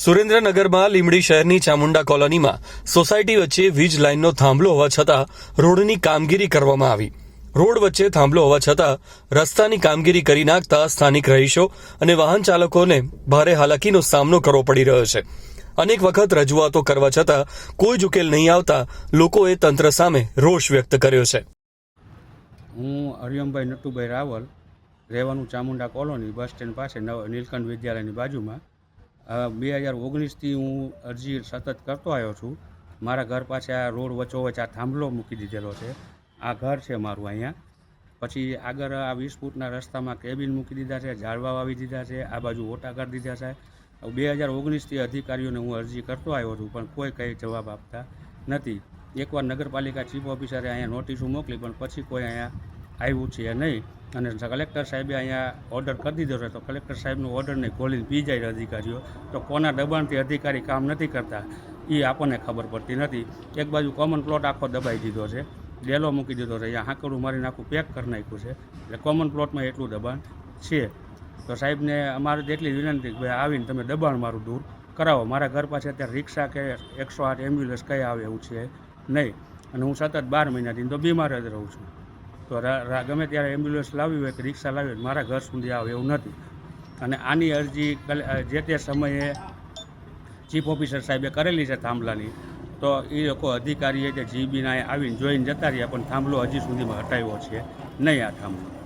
સુરેન્દ્રનગરમાં લીમડી શહેરની ચામુંડા કોલોનીમાં સોસાયટી વચ્ચે વીજ લાઇનનો થાંભલો હોવા છતાં રોડની કામગીરી કરવામાં આવી. રોડ વચ્ચે થાંભલો હોવા છતાં રસ્તાની કામગીરી કરી નાખતા સ્થાનિક રહીશો અને વાહન ચાલકોને ભારે હાલાકીનો સામનો કરવો પડી રહ્યો છે. અનેક વખત રજૂઆતો કરવા છતાં કોઈ જ ઉકેલ નહીં આવતા લોકોએ તંત્ર સામે રોષ વ્યક્ત કર્યો છે. હું હરિયમભાઈ નટુભાઈ રાવલ, રહેવાનું ચામુંડા કોલોની બસ સ્ટેન્ડ પાસે નીલકંઠ વિદ્યાલયની બાજુમાં બે હજાર ઓગણીસથી હું અરજી સતત કરતો આવ્યો છું. મારા ઘર પાસે આ રોડ વચ્ચોવચ આ થાંભલો મૂકી દીધેલો છે. આ ઘર છે મારું અહીંયા. પછી આગળ આ વીસ ફૂટના રસ્તામાં કેબિન મૂકી દીધા છે, ઝાડવા વાવી દીધા છે, આ બાજુ ઓટા કરી દીધા છે. બે હજાર ઓગણીસથી અધિકારીઓને હું અરજી કરતો આવ્યો છું, પણ કોઈ કંઈ જવાબ આપતા નથી. એકવાર નગરપાલિકા ચીફ ઓફિસરે અહીંયા નોટિસો મોકલી, પણ પછી કોઈ અહીંયા આવ્યું છે નહીં. અને કલેક્ટર સાહેબે અહીંયા ઓર્ડર કરી દીધો છે. તો કલેક્ટર સાહેબનો ઓર્ડરને ખોલીને પી જાય અધિકારીઓ. તો કોના દબાણથી અધિકારી કામ નથી કરતા એ આપણને ખબર પડતી નથી. એક બાજુ કોમન પ્લોટ આખો દબાઈ દીધો છે. ડેલો મૂકી દીધો છે. અહીંયા હાંકડું મારીને આખું પેક કરી નાખ્યું છે. એટલે કોમન પ્લોટમાં એટલું દબાણ છે. તો સાહેબને અમારે જેટલી વિનંતી કે ભાઈ આવીને તમે દબાણ મારું દૂર કરાવો. મારા ઘર પાસે અત્યારે રિક્ષા કે એકસો આઠ એમ્બ્યુલન્સ કઈ આવે એવું છે નહીં. અને હું સતત બાર મહિનાથી તો બીમાર જ રહું છું. તો ગમે ત્યારે એમ્બ્યુલન્સ લાવી હોય કે રિક્ષા લાવી હોય, મારા ઘર સુધી આવે એવું નથી. અને આની અરજી જે તે સમયે ચીફ ઓફિસર સાહેબે કરેલી છે થાંભલાની, તો એ લોકો અધિકારીએ જે જીબીના આવીને જોઈને જતા રહ્યા, પણ થાંભલો હજી સુધીમાં હટાવ્યો છે. નહીં આ થાંભલો.